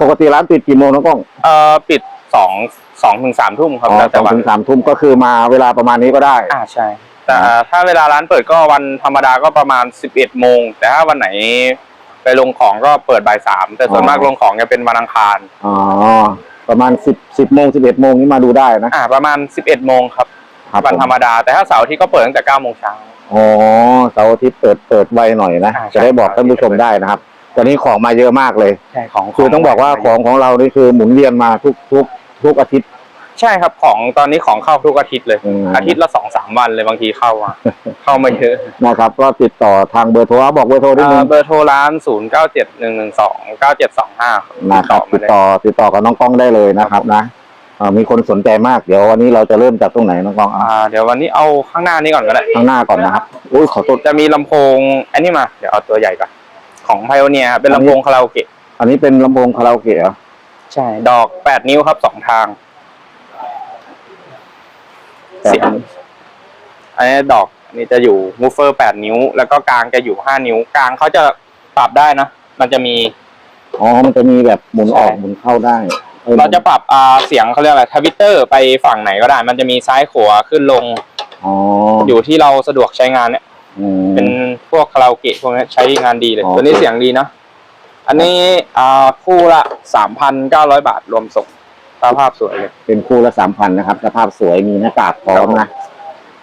ปกติร้านปิดกี่โมงน้องกล้องเอ่อปิดสองสองถึงสามทุ่มครับอ๋อแล้วสแต่องวันถึงสามทุ่มก็คือมาเวลาประมาณนี้ก็ได้ อ่าใช่ แต่ถ้าเวลาร้านเปิดก็วันธรรมดาก็ประมาณสิบเอ็ดโมง แต่ถ้าวันไหนไปลงของก็เปิดบ่ายสามแต่ส่วนอ๋อมากลงของจะเป็นวันอังคาร อ๋อประมาณสิบสิบโมงสิบเอ็ดโมงนี้มาดูได้นะอ่า ประมาณสิบเอ็ดโมงครับครับวันผมธรรมดา แต่ถ้าเสาร์อาที่ก็เปิดตั้งแต่เก้าโมงเช้า อ๋อเสาร์อาทิตย์เปิดเปิดไวหน่อยนะอ่าใช่จะได้บอกท่านผู้ชมได้นะครับ ตอนนี้ของมาเยอะมากเลย ใช่ของคือต้องบอกว่าของของเรานี่คือหมุนเวียนมาทุกทุกทุกอาทิตย์ ใช่ครับของตอนนี้ของเข้าทุกอาทิตย์เลย อืม อาทิตย์ละสองสามวันเลยบางทีเข้ามา เข้ามาเยอะนะครับ ก็ติดต่อทางเบอร์โทรอะบอกเบอร์โทรนิดนึอ่างเบอร์โทรร้านศูนย์เก้าเจ็ดหนึ่งหนึ่งสองเก้าเจ็ดสองห้านะครับติดต่อติดต่อกับน้องกล้องได้เลยนะครับนะเอ่อมีคนสนใจมากเดี๋ยววันนี้เราจะเริ่มจากตรงไหนน้องกล้องอ่าอะเดี๋ยววันนี้เอาข้างหน้านี้ก่อนก็ได้ ข้างหน้าก่อนนะครับอุ้ยขอโทษจะมีลำโพงอันนี้มา เดี๋ยวเอาตัวใหญ่ก่อน ของไพโอเนียเป็นลำโพงคาราโอเกะอันนี้เป็นลำโพงคาราโอเกะเหรอใช่ ดอกแปดนิ้วครับสองทาง เสียง อันนี้ดอกอันนี้จะอยู่มูฟเฟอร์แปดนิ้ว แล้วก็กลางจะอยู่ห้านิ้ว กลางเขาจะปรับได้นะ มันจะมี อ๋อ มันจะมีแบบหมุนออกใช่หมุนเข้าได้ออเราจะปรับอ่าเสียงเขาเรียกอะไรทวิตเตอร์ไปฝั่งไหนก็ได้ มันจะมีซ้ายขวาขึ้นลง อ๋อ อยู่ที่เราสะดวกใช้งานเนี่ยอืม เป็นพวกคาราโอเกะพวกนี้ใช้งานดีเลยอ๋อตัวนี้เสียงดีนะอันนี้อ่าคู่ละสามพันเก้าร้อยบาทรวมส่งสภาพสวยเลย เป็นคู่ละสามพันนะครับสภาพสวยมีหน้ากากพร้อมนะ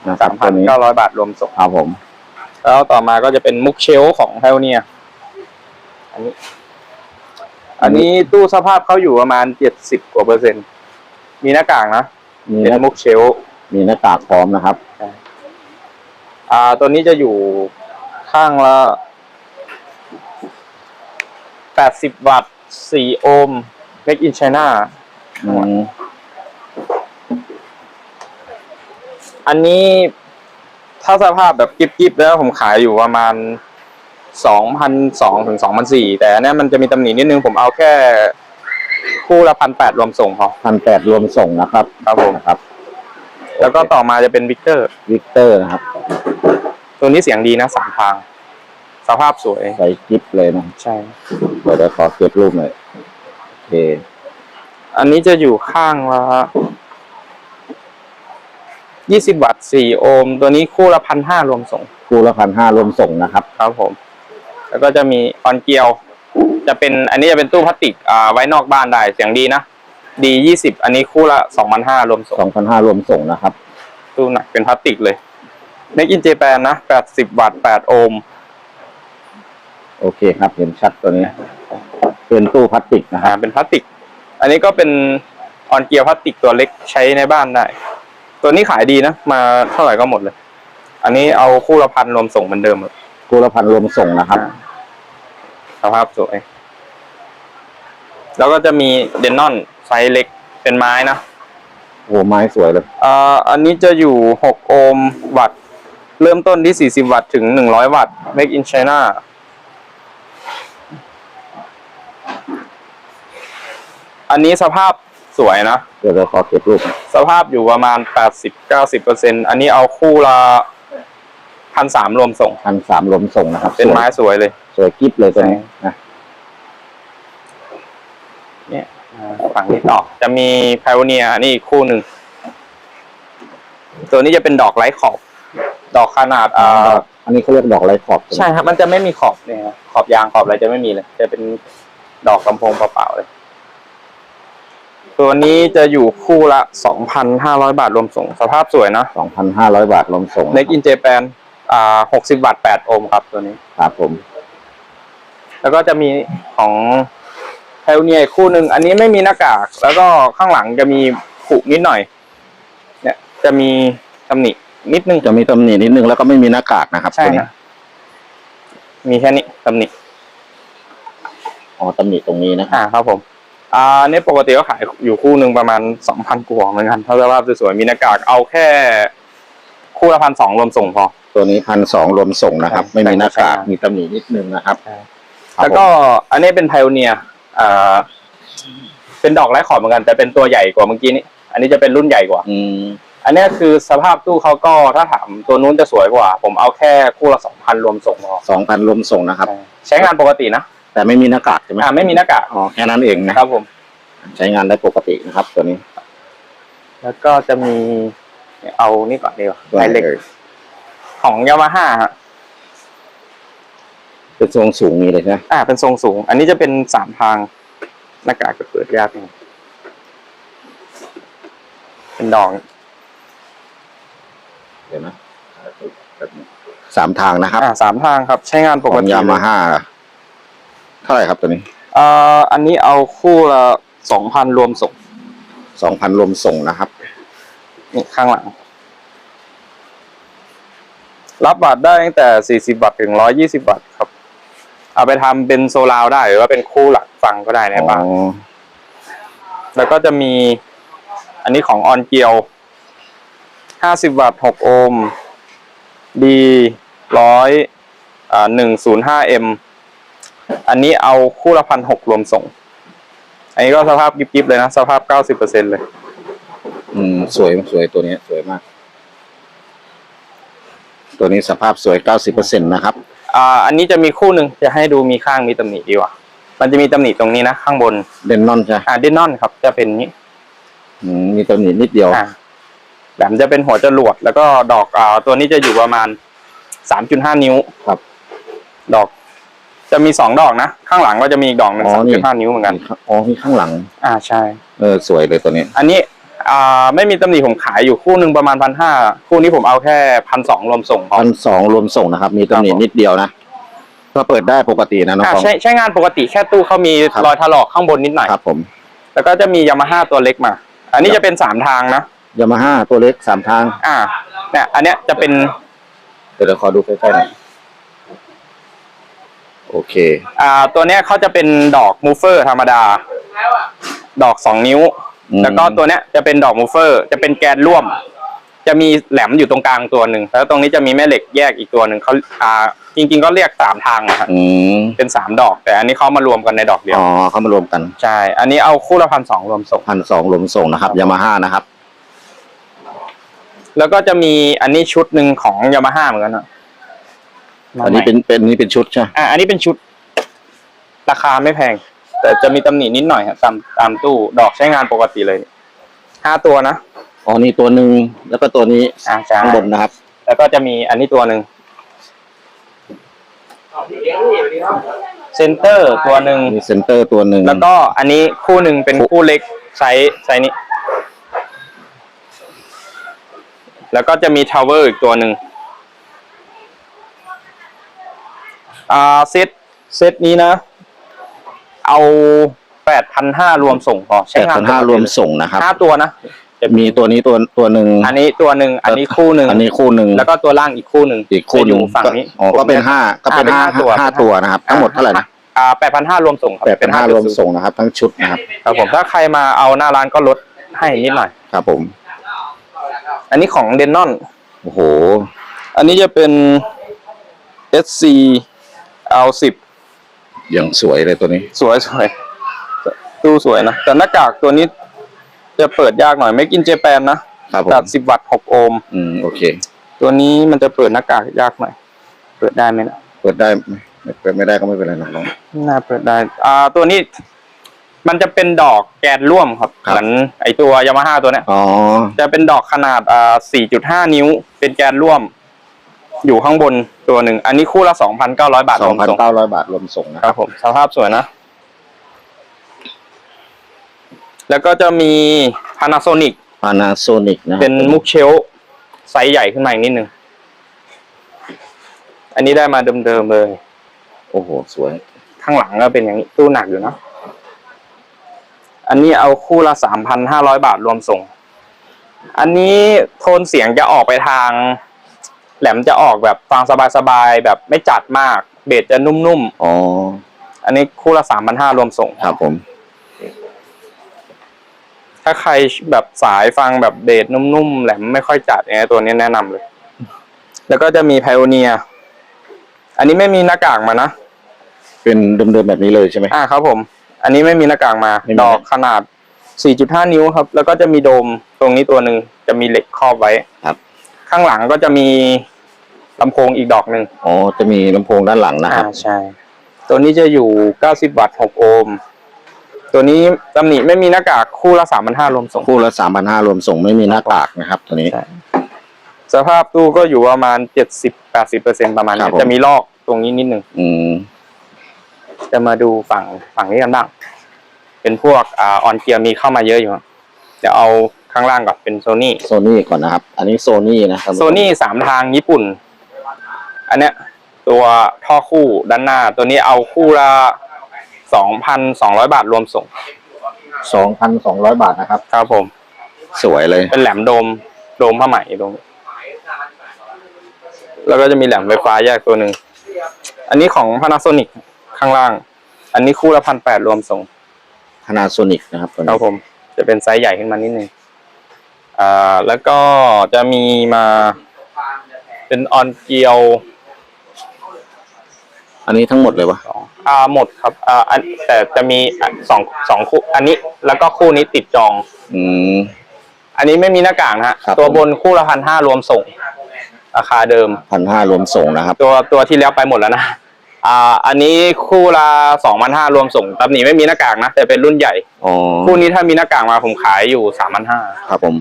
นะครัสาบมพัตัวนนี้เก้าร้อยบาทรวมส่งครับผม แล้วต่อมาก็จะเป็นมุกเชลของไพโอเนียอันนี้ อันนี้ตู้สภาพเขาอยู่ประมาณเจ็ดสิบกว่าเปอร์เซ็นต์มีหน้ากากนะ มีเป็นหน้ามุกเชลมีหน้ากากพร้อมนะครับ อ่าตัวนี้จะอยู่ข้างละแปดสิบวัตต์สี่โอห์ม make in China อืมอันนี้ถ้าสภาพแบบกิบๆแล้วผมขายอยู่ประมาณสองพันสองถึงสองพันสี่แต่อันเนี้ยมันจะมีตำหนินิดนึงผมเอาแค่คู่ละพันแปดรวมส่งพอ พันแปดรวมส่งนะครับครับผม นะครับแล้วก็ต่อมาจะเป็นวิกเตอร์ วิกเตอร์นะครับ ตัวนี้เสียงดีนะสามทาง สภาพสวย ใส่กิฟเลยนะใช่ เดี๋ยวเดี๋ยวขอเก็บรูปหน่อยโอเค อันนี้จะอยู่ข้างละยี่สิบวัตต์สี่โอห์มตัวนี้คู่ละพันห้ารวมส่ง คู่ละพันห้ารวมส่งนะครับ ครับผม แล้วก็จะมีออนเกียว จะเป็น อันนี้จะเป็นตู้พลาสติกอ่าไว้นอกบ้านได้เสียงดีนะดียี่สิบอันนี้คู่ละสองพันห้ารวมส่งสองพันห้ารวมส่งนะครับ ตู้หนักเป็นพลาสติกเลย เ a กอินเจแปนนะแปดสิบวัตต์แปดโอห์มโอเคครับ เห็นชัดตัวนี้ เป็นตู้พลาสติกนะคอ่ารับ เป็นพลาสติก อันนี้ก็เป็นออนเกียวพลาสติกตัวเล็กใช้ในบ้านได้ ตัวนี้ขายดีนะ มาเท่าไหร่ก็หมดเลย อันนี้เอาคู่ละพันรวมส่งเหมือนเดิมเลยคู่ละพันรวมส่งนะครับ สภาพสวย แล้วก็จะมีเดนนอนไซส์เล็กเป็นไม้นะ โอ้ไม้สวยเลย อ่าอันนี้จะอยู่ 6 โอห์มวัตต์ เริ่มต้นที่ 40 วัตต์ถึง 100 วัตต์ make in China อันนี้สภาพสวยนะ เดี๋ยวเราขอเก็บรูปสภาพอยู่ประมาณ 80-90%อันนี้เอาคู่ละพันสามรวมส่ง พันสามรวมส่งนะครับเป็นไม้สวยสวยเลย สวยกิฟเลยตัวนี้นะเนี่ยอ่าฝั่งนี้ต่อ จะมี Pioneer นี่อีกคู่หนึ่ง ตัวนี้จะเป็นดอกไร้ขอบ ดอกขนาดอ่าอันนี้เขาเรียกดอกไรขอบใช่ครับมันจะไม่มีขอบเนี่ยครับขอบยางขอบอะไรจะไม่มีเลย จะเป็นดอกลำโพงเปล่าๆเลย ตัวนี้จะอยู่คู่ละสองพันห้าร้อยบาทรวมส่ง สภาพสวยนะสองพันห้าร้อยบาทรวมส่ง Make in Japan อ่าหกสิบวัตต์แปดโอห์มครับตัวนี้ครับผม แล้วก็จะมีของไพโอเนียคู่หนึ่งอันนี้ไม่มีหน้ากาก แล้วก็ข้างหลังจะมีผุนิดหน่อย เนี่ย จะมีตำหนิ นิดนึงจะมีตำหนินิดนึงแล้วก็ไม่มีหน้ากากนะครับใช่ตัวนี้ฮะมีแค่นี้ตำหนิ อ๋อตำหนิตรงนี้นะครับอ่าครับผม อ่าเนี่ยปกติก็ขายอยู่คู่หนึ่งประมาณสองพันกว่าเหมือนกันถ้าสภาพสวยๆมีหน้ากากเอาแค่คู่ละพันสองรวมส่งพอ ตัวนี้พันสองรวมส่งนะครับใช่ไม่มีหน้ากากใช่มีตำหนินิดนึงนะครับใช่ครับแล้วก็อันนี้เป็นไพโอเนียอ่าเป็นดอกไร้ขอบเหมือนกัน แต่เป็นตัวใหญ่กว่าเมื่อกี้นี้ อันนี้จะเป็นรุ่นใหญ่กว่าอืม อันนี้คือสภาพตู้เขาก็ถ้าถามตัวนู้นจะสวยกว่า ผมเอาแค่คู่ละสองพันรวมส่งพอสองพันรวมส่งนะครับ ใช้งานปกตินะ แต่ไม่มีหน้ากากใช่ไหมอ่าไม่มีหน้ากากอ๋อแค่นั้นเองนะครับผม ใช้งานได้ปกตินะครับ ตัวนี้ แล้วก็จะมีเอานี่ก่อนดีกว่าตัวไอไหนเล็กเอ่ยของยามาฮ่าฮะเป็นทรงสูงนี้เลยใช่ไหมอ่า เป็นทรงสูง อันนี้จะเป็นสามทางหน้ากากจะเปิดยากหน่อยเป็นดอง เดี๋ยวนะสามทางนะครับอ่าสามทางครับ ใช้งานปขกองติยามาฮ่าเท่าไหร่ครับตัวนี้เอ่ออันนี้เอาคู่ละสองพันรวมส่งสองพันรวมส่งนะครับนี่ข้างหลัง รับบัตรได้ตั้งแต่สี่สิบาทถึงร้อยี่สิบาทครับ เอาไปทำเป็นโซลาวได้หรือว่าเป็นคู่หลักฟังก็ได้ในบ้านอ๋อแล้วก็จะมี อันนี้ของออนเกียว ห้าสิบวัตต์หกโอห์ม D ร้อยอ่าหนึ่งศูนย์ห้าเอ็มอันนี้เอาคู่ละพันหกรวมส่ง อันนี้ก็สภาพกิบๆเลยนะ สภาพเก้าสิบเปอร์เซ็นเลย อืม สวยสวยตัวนี้ สวยมาก ตัวนี้สภาพสวยเก้าสิบเปอร์เซ็นต์นะครับ อ่า อันนี้จะมีคู่หนึ่งจะให้ดูมีข้างมีตำหนิดีกว่า มันจะมีตำหนิตรงนี้นะ ข้างบน เดนนอนใช่ไหมอ่าเดนนอนครับ จะเป็นนี้ อืม มีตัวนี้นิดเดียวอ่า แหลมจะเป็นหัวจรวดแล้วก็ดอกอ่าตัวนี้จะอยู่ประมาณสามจุดห้านิ้วครับ ดอก จะมีสองดอกนะ ข้างหลังก็จะมีอีกดอกหนึ่งอ๋อสามนี่ จุดห้านิ้วเหมือนกัน อ๋อที่ข้างหลัง อ่าใช่ เออสวยเลยตัวนี้ อันนี้อ่าไม่มีตำหนิผมขายอยู่คู่หนึ่งประมาณพันห้าคู่นี้ผมเอาแค่พันสองรวมส่งพอพันสองรวมส่งนะครับ มีตำหนิครับผม นิดเดียวนะ ก็เปิดได้ปกตินะน้องอ่าฟอง ใช้ใช้งานปกติแค่ตู้เขามีครับ รอยถลอกข้างบนนิดหน่อย ครับผม แล้วก็จะมียามาฮ่าตัวเล็กมา อันนี้จะเป็นสามทางนะ ยามาฮ่าตัวเล็กสามทาง อ่าเนี่ยอันเนี้ยจะเป็นเดี๋ยวเราขอดูใกล้ๆหน่อยโอเค อ่าตัวเนี้ยเขาจะเป็นดอกมูฟเฟอร์ธรรมดา ดอกสองนิ้ว อืม แล้วก็ตัวเนี้ยจะเป็นดอกมูฟเฟอร์ จะเป็นแกนร่วม จะมีแหลมอยู่ตรงกลางตัวหนึ่งแล้วตรงนี้จะมีแม่เหล็กแยกอีกตัวหนึ่งเขาอ่า จริง ๆ ก็เรียกสามทางนะครับอืมเป็นสามดอก แต่อันนี้เขามารวมกันในดอกเดียวอ๋อเข้ามารวมกันใช่ อันนี้เอาคู่ละพันสองรวมส่ง พันสองรวมส่งนะครับยามาฮ่านะครับ แล้วก็จะมีอันนี้ชุดหนึ่งของยามาฮ่าเหมือนกันอะมาอันนี้ใหม่เป็นเป็นนี่เป็นชุดใช่ไหมอ่าอันนี้เป็นชุด ราคาไม่แพง แต่จะมีตำหนินิดหน่อยครับตามตามตู้ดอกใช้งานปกติเลยห้าตัวนะอ๋อนี่ตัวหนึ่งแล้วก็ตัวนี้อ่าใช่ข้างบนนะครับ แล้วก็จะมีอันนี้ตัวหนึ่งเซนเตอร์ตัวหนึ่งมีเซนเตอร์ตัวหนึ่งแล้วก็อันนี้คู่หนึ่งเป็นคู่เล็กไซส์ไซส์นี้ แล้วก็จะมีทาวเวอร์อีกตัวหนึ่งอ่าเซตเซตนี้นะ เอาแปดพันห้ารวมส่งพอแปดพันห้ารวมส่งนะครับห้าตัวนะจะมีตัวนี้ตัวตัวหนึ่งอันนี้ตัวหนึ่งอันนี้คู่หนึ่งอันนี้คู่หนึ่งแล้วก็ตัวล่างอีกคู่หนึ่งอีกคู่หนึ่งจะอยู่ฝั่งนี้ อ๋อก็เป็นห้าก็เป็นอ่าห้าเป็นห้าตัว ห้าตัวนะครับ ทั้งหมดเท่าไหร่นะอ่าแปดพันห้ารวมส่งครับแปดพันห้ารวม5.0ส่งนะครับ ทั้งชุดนะครับ ครับผมถ้าใครมาเอาหน้าร้านก็ลดให้นิดหน่อย ครับผม อันนี้ของเดนนอน โอ้โห อันนี้จะเป็น SC L10 อย่างสวยเลยตัวนี้ สวยสวยตู้สวยนะ แต่หน้ากากตัวนี้ จะเปิดยากหน่อยไม่กินเจแปนนะครับผมตัดสิบวัตต์หกโอห์มอืมโอเค ตัวนี้มันจะเปิดหน้ากากยากหน่อย เปิดได้ไหมนะเปิดได้ไหมเปิดไม่ได้ก็ไม่เป็นไรนะน้อง น่าเปิดได้ อ่า ตัวนี้ มันจะเป็นดอกแกนร่วมครับครับ เหมือนไอตัวยามาฮ่าตัวเนี้ยอ๋อ จะเป็นดอกขนาดอ่า4.5 นิ้ว เป็นแกนร่วม อยู่ข้างบนตัวหนึ่ง อันนี้คู่ละ 2,900 บาทสรอวงมพันส่งเก้าร้อยบาทรวมส่งนะคครัรับบผม สภาพสวยนะ แล้วก็จะมี Panasonic Panasonic นะเป็นมุกเชลฟ์ไซส์ใหญ่ขึ้นมาอีกนิดนึง อันนี้ได้มาเดิมๆเลย โอ้โห สวย ข้างหลังก็เป็นอย่างนี้ตู้หนักอยู่นะ อันนี้เอาคู่ละ3,500บาทรวมส่ง อันนี้โทนเสียงจะออกไปทาง แหลมจะออกแบบฟังสบายๆแบบไม่จัดมาก เบสจะนุ่มอ๋อๆ อันนี้คู่ละ3,500รวมส่ง ครับผม ถ้าใครแบบสายฟังแบบเบสนุ่มๆแหลมไม่ค่อยจัดอย่างเงี้ยตัวนี้แนะนำเลย แล้วก็จะมีไพโอเนีย อันนี้ไม่มีหน้ากากมานะ เป็นเดิมๆแบบนี้เลยใช่ไหมอ่าครับผม อันนี้ไม่มีหน้ากากมาไม่มี ดอกขนาด 4.5 นิ้วครับ แล้วก็จะมีโดมตรงนี้ตัวหนึ่งจะมีเหล็กครอบไว้ครับ ข้างหลังก็จะมีลำโพงอีกดอกหนึ่งอ๋อจะมีลำโพงด้านหลังนะครับอ่าใช่จตัวนี้จะอยู่ 90 วัตต์ 6 โอห์มตัวนี้ตำหนิไม่มีหน้ากากคู่ละ3,500รวมส่ง คู่ละสามพันห้ารวมส่งไม่มีหน้ากากนะครับ ตัวนี้ ใช่ สภาพตู้ก็อยู่ประมาณ 70-80%ประมาณครันี้บผม จะมีลอกตรงนี้นิดนึงอืม จะมาดูฝั่งฝั่งนี้กันบ้าง เป็นพวกอ่าออนเกียร์มีเข้ามาเยอะอยู่ครับเดี๋ยวเอาข้างล่างก่อนเป็นโซนี่โซนี่ก่อนนะครับ อันนี้โซนี่นะครับโซนี่สามทางญี่ปุ่น อันเนี้ย ตัวท่อคู่ด้านหน้า ตัวนี้เอาคู่ละสองพันสองร้อยบาทรวมส่งสองพันสองร้อยบาทนะครับ ครับผม สวยเลย เป็นแหลมโดม โดมผ้าไหมตรงนี้แล้วก็จะมีแหลมไฟฟ้าแยกตัวหนึ่ง อันนี้ของ Panasonic ข้างล่าง อันนี้คู่ละพันแปดรวมส่งพนาโซนิกนะครับตัวครันี้บผม จะเป็นไซส์ใหญ่ขึ้นมานิดนึงอ่าแล้วก็จะมีมาเป็นออนเกียวอันนี้ทั้งหมดเลยวะสองอ่าหมดครับอ่าอันแต่จะมีอะสองสองคู่ อันนี้แล้วก็คู่นี้ติดจอง อืม อันนี้ไม่มีหน้ากากนะฮะครับ ตัวบนคู่ละพันห้ารวมส่ง ราคาเดิม พันห้ารวมส่งนะครับ ตัวตัวที่แล้วไปหมดแล้วนะ อ่าอันนี้คู่ละสองพันห้ารวมส่งตำหนิไม่มีหน้ากากนะ แต่เป็นรุ่นใหญ่ อ๋อคู่นี้ถ้ามีหน้ากากมาผมขายอยู่สามพันห้าครับผม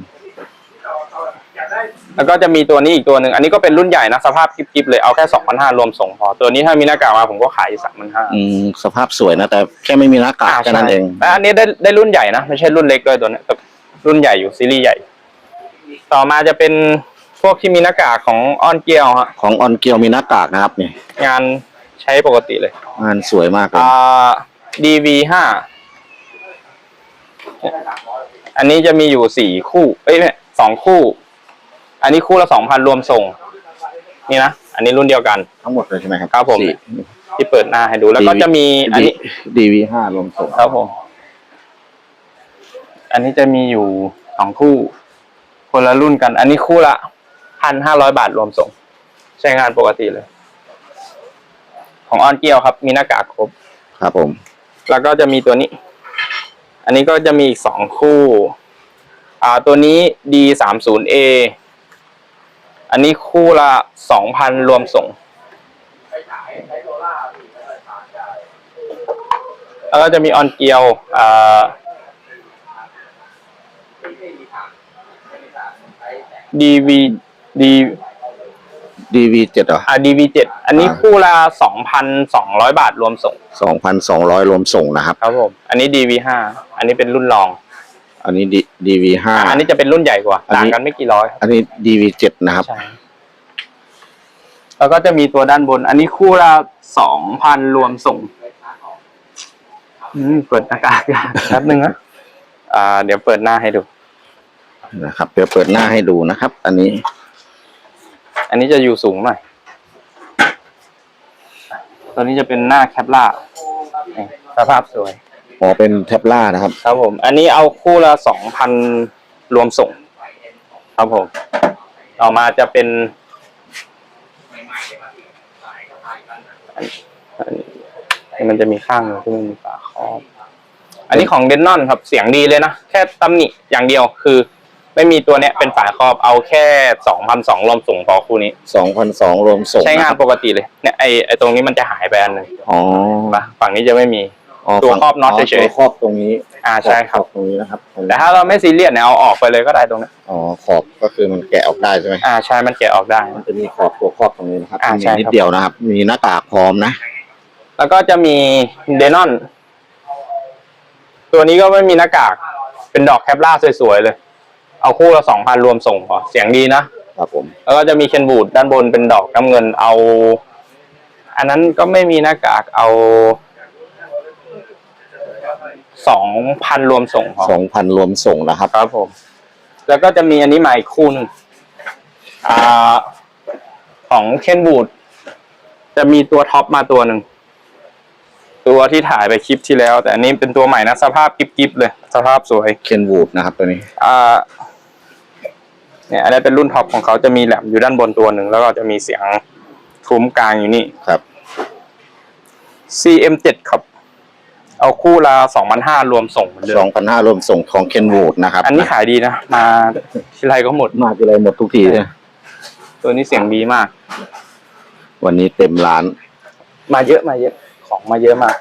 แล้วก็จะมีตัวนี้อีกตัวหนึ่งอันนี้ก็เป็นรุ่นใหญ่นะ สภาพกิ๊บๆเลยเอาแค่สองพันห้ารวมส่งพอ ตัวนี้ถ้ามีหน้ากากมาผมก็ขายอยู่สามพันห้าอืมสภาพสวยนะ แต่แค่ไม่มีหน้ากากแค่นั้นเองและอันนี้ได้ได้รุ่นใหญ่นะไม่ใช่รุ่นเล็กด้วยตัวเนี้ยแต่รุ่นใหญ่อยู่ซีรีส์ใหญ่ ต่อมาจะเป็นพวกที่มีหน้ากากของออนเกียวฮะของออนเกียวมีหน้ากากนะครับนี่งาน ใช้ปกติเลยงานสวยมากเลยอ่า DV ห้าอันนี้จะมีอยู่สี่คู่ เอ้ยไม่สองคู่ อันนี้คู่ละสองพันรวมส่ง นี่นะ อันนี้รุ่นเดียวกัน ทั้งหมดเลยใช่ไหมครับครับผม สี่ ที่เปิดหน้าให้ดูแล้วก็จะมี อันนี้ ดีวีห้ารวมส่งครับผม อันนี้จะมีอยู่สองคู่ คนละรุ่นกัน อันนี้คู่ละพันห้าร้อยบาทรวมส่ง ใช้งานปกติเลย ของออนเกียวครับ มีหน้ากากครบ ครับผม แล้วก็จะมีตัวนี้ อันนี้ก็จะมีอีกสองคู่ อ่าตัวนี้ D สามศูนย์ A อันนี้คู่ละสองพันรวมส่งแล้วก็จะมีออนเกียวอ่า DV D ดีวีเจ็ดเหรอ อ่า DV เจ็ดอันนี้อ่าคู่ละสองพันสองร้อยบาทรวมส่งสองพันสองร้อยรวมส่งนะครับ ครับผม อันนี้ DV ห้าอันนี้เป็นรุ่นรอง อันนี้ดีดีวีห้าอันนี้จะเป็นรุ่นใหญ่กว่าอันนี้ต่างกันไม่กี่ร้อยครับอันนี้ดีวีเจ็ดนะครับใช่แล้วก็จะมีตัวด้านบน อันนี้คู่ละสองพันรวมส่ง อืม เปิดหน้ากากแป๊บนึงนะ อ่า เดี๋ยวเปิดหน้าให้ดู นะครับ เดี๋ยวเปิดหน้าให้ดูนะครับ อันนี้ อันนี้จะอยู่สูงหน่อย ตัวนี้จะเป็นหน้าแคปล่านี่สภาพสวย อ๋อเป็นแท็บล่านะครับ ครับผม อันนี้เอาคู่ละสองพันรวมส่ง ครับผม ต่อมาจะเป็นอันนี้มันจะมีข้างหนึ่งที่มันมีฝาครอบ อันนี้ของเดนนอนครับ เสียงดีเลยนะ แค่ตำหนิอย่างเดียวคือ ไม่มีตัวเนี้ยเป็นฝาครอบเอาแค่สองพันสองรวมส่งพอคู่นี้ สองพันสองรวมส่งใช้งาะนครับปกติเลยเนี่ยไอไอตรงนี้มันจะหายไปอันหนึ่งอ๋อปะฝั่งนี้จะไม่มี อ๋อตัวฝั่งครอบน็อตเฉยๆตัวครอบตรงนี้อ่าใช่ครับตรงนี้นะครับตรงแต่นี้ถ้าเราไม่ซีเรียสเนี่ยเอาออกไปเลยก็ได้ตรงนี้อ๋อขอบก็คือมันแกะออกได้ใช่ไหมอ่าใช่มันแกะออกได้ มันจะมีขอบตัวครอบตรงนี้นะครับอ่ามีใช่ครับ นิดเดียวนะครับ มีหน้ากากพร้อมนะแล้วก็จะมีเดนอน ตัวนี้ก็ไม่มีหน้ากาก เป็นดอกแคปล่าสวยๆเลย เอาคู่ละสองพันรวมส่งพอเสียงดีนะครับผม แล้วก็จะมีเคนบูดด้านบนเป็นดอกน้ำเงินเอา อันนั้นก็ไม่มีหน้ากากเอาสองพันรวมส่งพอสองพันรวมส่งนะครับ ครับผม แล้วก็จะมีอันนี้มาอีกคู่หนึงอ่าของเคนบูดจะมีตัวท็อปมาตัวหนึ่งตัวที่ถ่ายไปคลิปที่แล้ว แต่อันนี้เป็นตัวใหม่นะ สภาพกิ๊บๆเลย สภาพสวยเคนวูดนะครับตัวนี้ อ่า เนี่ยอันนี้เป็นรุ่นท็อปของเขาจะมีแหลมอยู่ด้านบนตัวหนึ่งแล้วก็จะมีเสียงทุ้มกลางอยู่นี่ ครับ CM7 ครับ เอาคู่ละสองพันห้ารวมส่งเหมือนเดิสอมงพันห้ารวมส่งของเคนวูดนะครับอันนี้ขายดีนะมาทีไรก็หมด มาทีไรหมดทุกทีเนี่ยตัวนี้เสียงดีมาก วันนี้เต็มร้าน มาเยอะมาเยอะขของมาเยอะมาก